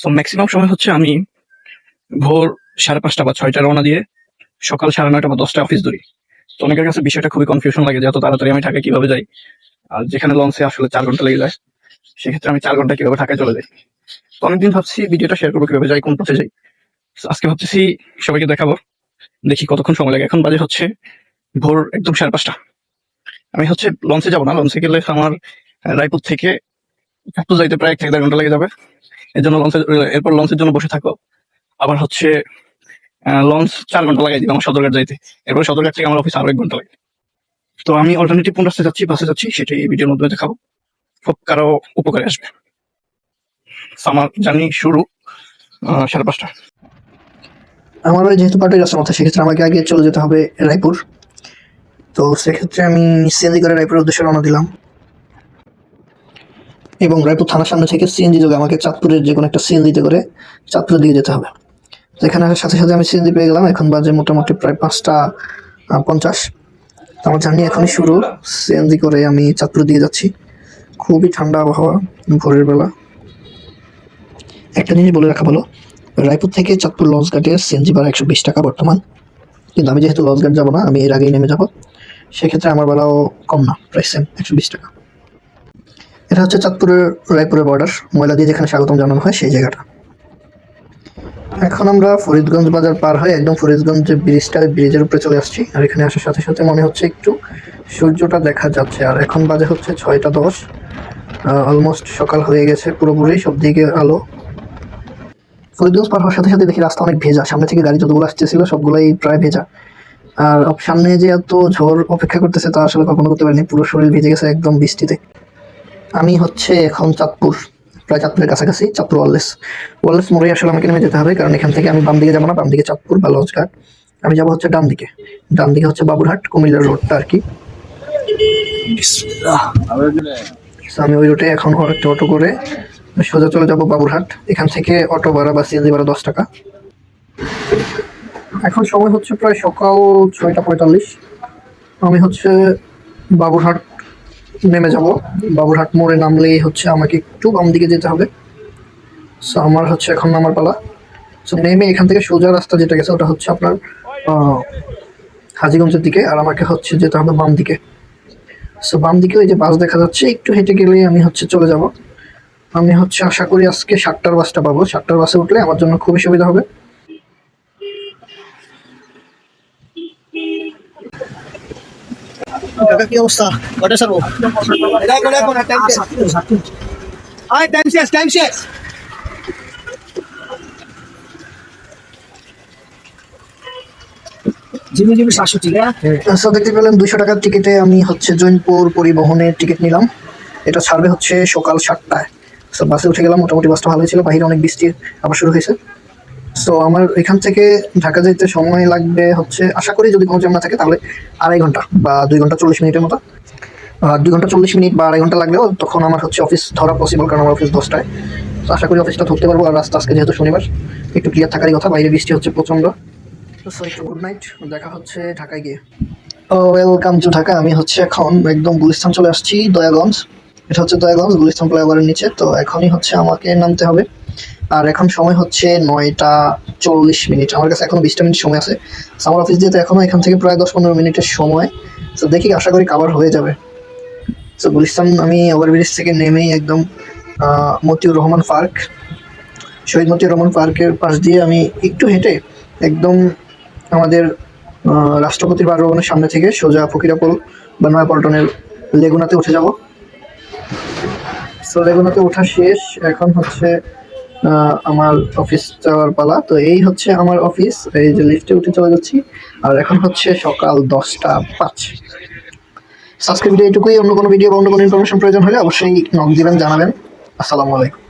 তো ম্যাক্সিমাম সময় হচ্ছে আমি ভোর সাড়ে পাঁচটা বা ছয়টা রওনা দিয়ে সকাল সাড়ে নয়টা বা দশটা অফিস ধরি। তো অনেকের কাছে বিষয়টা খুবই কনফিউশন লাগে যে এত তাড়াতাড়ি আমি ঢাকায় কীভাবে যাই? আর যেখানে লঞ্চে আসলে চার ঘণ্টা লেগে যায়, সেক্ষেত্রে আমি চার ঘণ্টা কীভাবে ঢাকায় চলে যাই? তো অনেকদিন ভাবছি ভিডিওটা শেয়ার করব কীভাবে যাই, কোন পথে যাই। আজকে ভাবতেছি সবাইকে দেখাবো, দেখি কতক্ষণ সময় লাগে। এখন বাজে হচ্ছে ভোর একদম সাড়ে পাঁচটা। আমি হচ্ছে লঞ্চে যাব না লঞ্চে গেলে আমার রায়পুর থেকে একটু যাইতে প্রায় এক ঘণ্টা লেগে যাবে। এর জন্য লঞ্চের এরপর লঞ্চের জন্য বসে থাকো। আবার হচ্ছে লঞ্চ চার ঘণ্টা লাগাই দিবে আমার সদরঘাট যাইতে। এরপর সদরঘাট থেকে আমার অফিস আরও এক ঘণ্টা লাগে। তো আমি অল্টারনেটিভ কোন রাস্তায় যাচ্ছি বাসে যাচ্ছি, সেটাই এই ভিডিওর মধ্যে দেখাবো। খুব কারও উপকারে আসবে। আমার জানি শুরু সাড়ে পাঁচটা। আমার যেহেতু পার্টির রাস্তার মধ্যে সেক্ষেত্রে আমাকে আগে চলে যেতে হবে রায়পুর। তো সেক্ষেত্রে আমি সিএনজি করে রায়পুরের উদ্দেশ্যে রওনা দিলাম। এবং রায়পুর থানার সামনে থেকে সিএনজি যোগে আমাকে চাঁদপুরের যে কোনো একটা সিএনজিতে করে চাঁদপুরের দিকে যেতে হবে। এখানে আসার সাথে সাথে আমি সিএনজি পেয়ে গেলাম। এখন বাজে মোটামুটি প্রায় পাঁচটা পঞ্চাশ। আমার জার্নি এখনই শুরু। সিএনজি করে আমি চাঁদপুরের দিকে যাচ্ছি। খুবই ঠান্ডা আবহাওয়া, ভোরের বেলা। একটা জিনিস বলে রাখা ভালো, রায়পুর থেকে চাঁদপুর লঞ্চ ঘাটে সিএনজি ভাড়া একশো বিশ টাকা বর্তমান। কিন্তু আমি যেহেতু লঞ্চ ঘাট যাব না, আমি এর আগেই নেমে যাব। সেক্ষেত্রে আমার ভাড়াও কম না, প্রায় সেম একশো বিশ টাকা। এটা হচ্ছে চাঁদপুরের রায়পুরের বর্ডার ময়লা দিয়ে যেখানে স্বাগতম জানানো হয় সেই জায়গাটা। এখন আমরা ফরিদগঞ্জ বাজার পার হয়ে একদম ফরিদগঞ্জ যে ব্রিজটা ব্রিজের উপরে চলে আসছি। আর এখানে আসার সাথে সাথে মনে হচ্ছে একটু সূর্যটা দেখা যাচ্ছে। আর এখন বাজে হচ্ছে ছয়টা দশ। অলমোস্ট সকাল হয়ে গেছে পুরোপুরি, সব দিকে আলো। ফরিদগঞ্জ পার হওয়ার সাথে সাথে দেখি রাস্তা অনেক ভেজা। সামনে থেকে গাড়ি যতগুলো আসতেছিল, সবগুলোই প্রায় ভেজা। আর সামনে যে এত ঝড় অপেক্ষা করতেছে তা আসলে কখনো করতে পারিনি। পুরো শরীর ভিজে গেছে একদম বৃষ্টিতে। আমি হচ্ছে এখন চাঁদপুর প্রায় চাঁদপুরের কাছাকাছি চাঁদপুর ওয়ারলেস। ওয়ারলেস মোড়ে আসলে আমাকে নেমে যেতে হবে কারণ এখান থেকে আমি বাম দিকে যাব না বাম দিকে চাঁদপুর বা লঞ্চঘাট আমি যাব হচ্ছে ডান দিকে। ডান দিকে হচ্ছে বাবুরহাট কুমিল্লার রোডটা আর কি। আমি ওই রুটে এখন একটা অটো করে সোজা চলে যাব বাবুরহাট। এখান থেকে অটো ভাড়া বা সিএনজি ভাড়া দশ টাকা। এখন সময় হচ্ছে প্রায় সকাল ছয়টা পঁয়তাল্লিশ। আমি হচ্ছে বাবুরহাট নেমে যাব। বাবুরহাট মোড়ে নামলেই হচ্ছে আমাকে একটু বাম দিকে যেতে হবে। সো আমার হচ্ছে এখন নামার পালা। সো নেমে এখান থেকে সোজা রাস্তা যেটা গেছে, ওটা হচ্ছে আপনার হাজিগঞ্জের দিকে, আর আমাকে হচ্ছে যেতে হবে বাম দিকে। সো বাম দিকে ওই যে বাস দেখা যাচ্ছে, একটু হেঁটে গেলেই আমি হচ্ছে চলে যাব। আমি হচ্ছে আশা করি আজকে সাতটার বাসটা পাবো। সাতটার বাসে উঠলে আমার জন্য খুবই সুবিধা হবে। কাকা কি অবস্থা কটা সারবো টাকার টিকিটে আমি হচ্ছে জৈনপুর পরিবহনের টিকিট নিলাম এটা ছাড়বে হচ্ছে সকাল সাতটায় বাসে উঠে গেলাম মোটামুটি বাসটা ভালোই ছিল বাইরে অনেক বৃষ্টি আবার শুরু হয়েছে সো আমার এখান থেকে ঢাকা যেতে সময় লাগবে হচ্ছে, আশা করি যদি কোনো জ্যাম না থাকে তাহলে আড়াই ঘণ্টা বা দুই ঘণ্টা চল্লিশ মিনিটের মতো। দুই ঘণ্টা চল্লিশ মিনিট বা আড়াই ঘণ্টা লাগলেও তখন আমার হচ্ছে অফিস ধরা পসিবল কারণ আমার অফিস দশটায়। তো আশা করি অফিসটা ধরতে পারব আর রাস্তা আজকে যেহেতু শনিবার, একটু ক্লিয়ার থাকারই কথা, বাইরে বৃষ্টি হচ্ছে প্রচণ্ড। সো গুড নাইট দেখা হচ্ছে ঢাকায় গিয়ে। ওয়েলকাম টু ঢাকা, আমি হচ্ছে এখন একদম গুলিস্তান চলে আসছি, দয়াগঞ্জ। এটা হচ্ছে দয়াগঞ্জ, গুলিস্তান ফ্লাইওভারের নিচে, তো এখনই হচ্ছে আমাকে নামতে হবে। আর এখন সময় হচ্ছে নয়টা চল্লিশ মিনিট। আমার কাছে এখন বিশটা মিনিট সময় আছে। আমার অফিস যেতে এখনও এখান থেকে প্রায় দশ পনেরো মিনিটের সময়, তো দেখি আশা করি কাভার হয়ে যাবে। তো গুলিস্তান, আমি ওভারব্রিজ থেকে নেমেই একদম মতিউর রহমান পার্ক, শহীদ মতিউর রহমান পার্কের পাশ দিয়ে আমি একটু হেঁটে একদম আমাদের রাষ্ট্রপতির বাসভবনের সামনে থেকে সোজা ফকিরাপুল বা নয়াপল্টনের লেগুনাতে উঠে যাব। সো লেগুনাতে ওঠা শেষ। এখন হচ্ছে আমার অফিস যাওয়ার পালা। তো এই হচ্ছে আমার অফিস এই যে লিফটে উঠে চলে যাচ্ছি। আর এখন হচ্ছে সকাল দশটা পাঁচ। সাবস্ক্রাইব এটুকুই অন্য কোনো ভিডিও বা অন্য কোনো ইনফরমেশন প্রয়োজন হলে অবশ্যই নক দিবেন, জানাবেন। আসসালামু আলাইকুম।